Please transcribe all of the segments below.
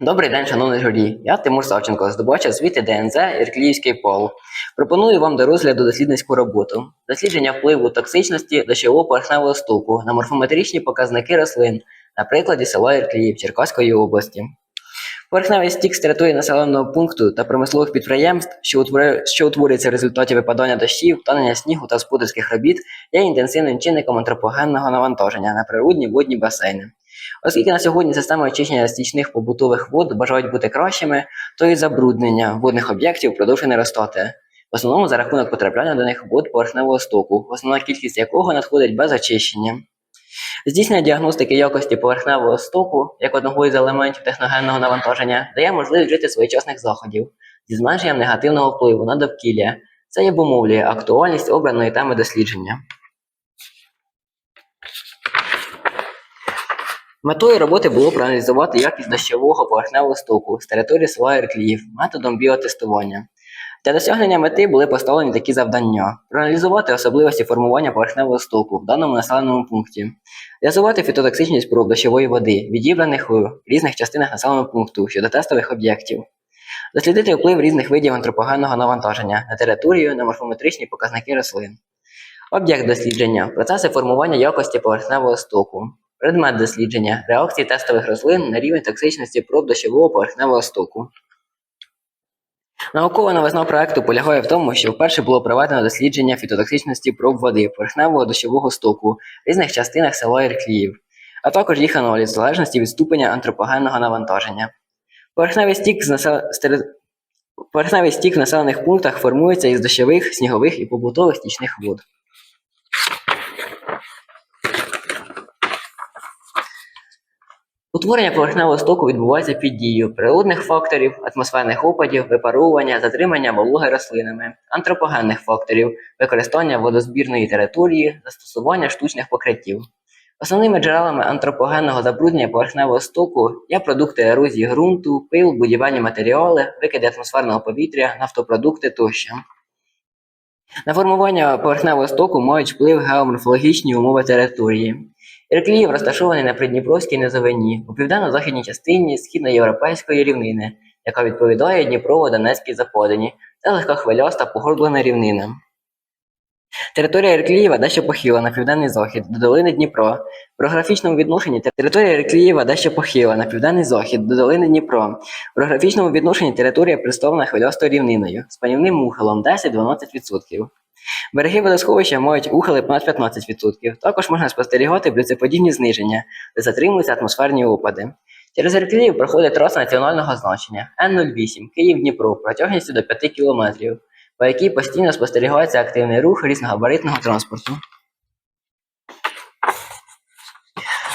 Добрий день, шановний журі. Я Тимур Савченко, здобувач освіти ДНЗ Іркліївський пол. Пропоную вам до розгляду дослідницьку роботу. Дослідження впливу токсичності дощового поверхневого стуку на морфометричні показники рослин на прикладі села Іркліїв Черкаської області. Поверхневий стік з території населеного пункту та промислових підприємств, що, що утворюється в результаті випадання дощів, танення снігу та господарських робіт, є інтенсивним чинником антропогенного навантаження на природні водні басейни. Оскільки на сьогодні системи очищення стічних побутових вод бажають бути кращими, то і забруднення водних об'єктів продовжує наростати. В основному за рахунок потрапляння до них вод поверхневого стоку, основна кількість якого надходить без очищення. Здійснення діагностики якості поверхневого стоку як одного із елементів техногенного навантаження дає можливість вжити своєчасних заходів зі зменшенням негативного впливу на довкілля. Це і обумовлює актуальність обраної теми дослідження. Метою роботи було проаналізувати якість дощового поверхневого стоку з території села Іркліїв методом біотестування. Для досягнення мети були поставлені такі завдання: проаналізувати особливості формування поверхневого стоку в даному населеному пункті, з'ясувати фітотоксичність проб дощової води, відібраних у різних частинах населеного пункту щодо тестових об'єктів, дослідити вплив різних видів антропогенного навантаження на територію на морфометричні показники рослин. Об'єкт дослідження процеси формування якості поверхневого стоку. Предмет дослідження реакції тестових рослин на рівень токсичності проб дощового поверхневого стоку. Наукова новизна проекту полягає в тому, що вперше було проведено дослідження фітотоксичності проб води поверхневого дощового стоку в різних частинах села Іркліїв, а також їх аналіз в залежності від ступеня антропогенного навантаження. Поверхневий стік, з насел... Поверхневий стік в населених пунктах формується із дощових, снігових і побутових стічних вод. Утворення поверхневого стоку відбувається під дією природних факторів, атмосферних опадів, випаровування, затримання вологи рослинами, антропогенних факторів, використання водозбірної території, застосування штучних покриттів. Основними джерелами антропогенного забруднення поверхневого стоку є продукти ерозії ґрунту, пил, будівельні матеріали, викиди атмосферного повітря, нафтопродукти тощо. На формування поверхневого стоку мають вплив геоморфологічні умови території. Іркліїв розташований на Придніпровській низовині у південно-західній частині східноєвропейської рівнини, яка відповідає Дніпрово-Донецькій западині. Це легка хвиляста погорблена рівнина. Територія Ірклієва дещо похила на південний захід до долини Дніпро. Про графічному відношенні те- територія Ірклієва дещо похила на південний захід до долини Дніпро. Про графічному відношенні територія представлена хвилястою рівниною з панівним ухилом 10-12%. Береги водосховища мають ухили понад 15%. Також можна спостерігати блюцеподібні зниження, де затримуються атмосферні опади. Через Іркліїв проходить траса національного значення Н-08 Київ-Дніпро протяжністю до 5 км, по якій постійно спостерігається активний рух різногабаритного транспорту.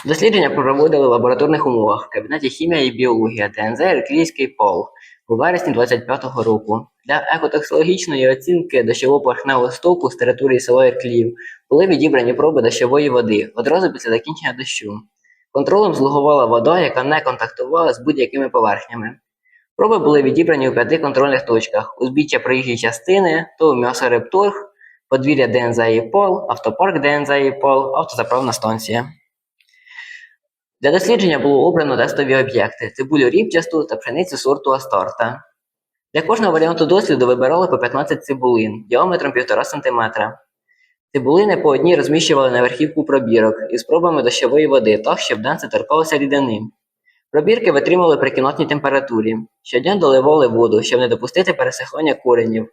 Дослідження проводили в лабораторних умовах в кабінеті хімія і біологія ТНЗ Ірклійський пол у вересні 25-го року. Для екотоксикологічної оцінки дощового поверхневого стоку з території села Ірклів були відібрані проби дощової води одразу після закінчення дощу. Контролем слугувала вода, яка не контактувала з будь-якими поверхнями. Проби були відібрані у п'яти контрольних точках: узбіччя проїжджої частини, ТОВ М'ясорепторг, подвір'я ДНЗ «Єпол», автопарк ДНЗ «Єпол», автозаправна станція. Для дослідження було обрано тестові об'єкти цибулю ріпчасту та пшеницю сорту Астарта. Для кожного варіанту досліду вибирали по 15 цибулин діаметром 1,5 см. Цибулини по одній розміщували на верхівку пробірок із пробами дощової води, так, щоб денце торкалося рідини. Пробірки витримували при кімнатній температурі. Щодня доливали воду, щоб не допустити пересихання коренів.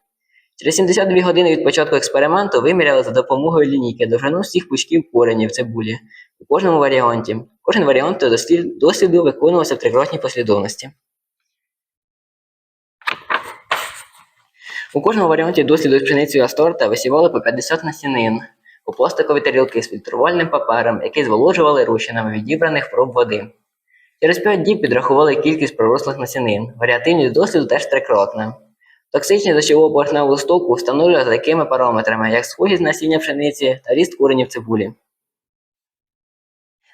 Через 72 години від початку експерименту виміряли за допомогою лінійки довжину всіх пучків коренів цибулі у кожному варіанті. Кожен варіант дослід- досліду виконувався в трикратній послідовності. У кожному варіанті досліду з пшеницею Асторта висівали по 50 насінин у пластикові тарілки з фільтрувальним папером, які зволожували розчинами відібраних проб води. Через 5 діб підрахували кількість пророслих насінин. Варіативність досліду теж трикратна. Токсичність дощового поверхневого стоку встановлює за такими параметрами, як схожість насіння пшениці та ріст коренів цибулі.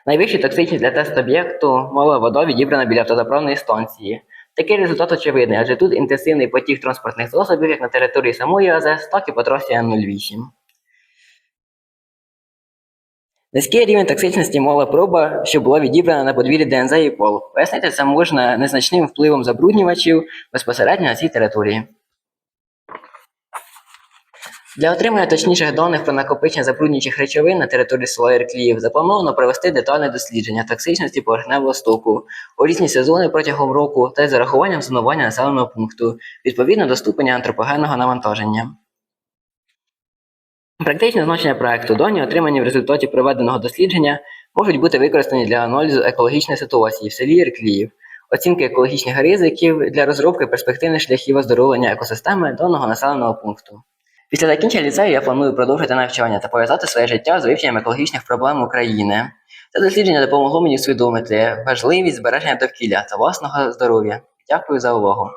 Найвищу токсичність для тест-об'єкту мала вода, відібрана біля автозаправної станції. Такий результат очевидний, адже тут інтенсивний потік транспортних засобів як на території самої АЗС, так і по трасі Н-08. Низький рівень токсичності мова проба, що була відібрана на подвір'ї ДНЗ і ПОЛ. Пояснити це можна незначним впливом забруднювачів безпосередньо на цій території. Для отримання точніших даних про накопичення забруднюючих речовин на території села Іркліїв заплановано провести детальне дослідження токсичності поверхневого стоку у різні сезони протягом року та з зарахуванням зонування населеного пункту відповідно до ступеня антропогенного навантаження. Практичне значення проекту дані, отримані в результаті проведеного дослідження, можуть бути використані для аналізу екологічної ситуації в селі Іркліїв, оцінки екологічних ризиків для розробки перспективних шляхів оздоровлення екосистеми даного населеного пункту. Після закінчення ліцею я планую продовжити навчання та пов'язати своє життя з вивченням екологічних проблем України. Це дослідження допомогло мені усвідомити важливість збереження довкілля та власного здоров'я. Дякую за увагу.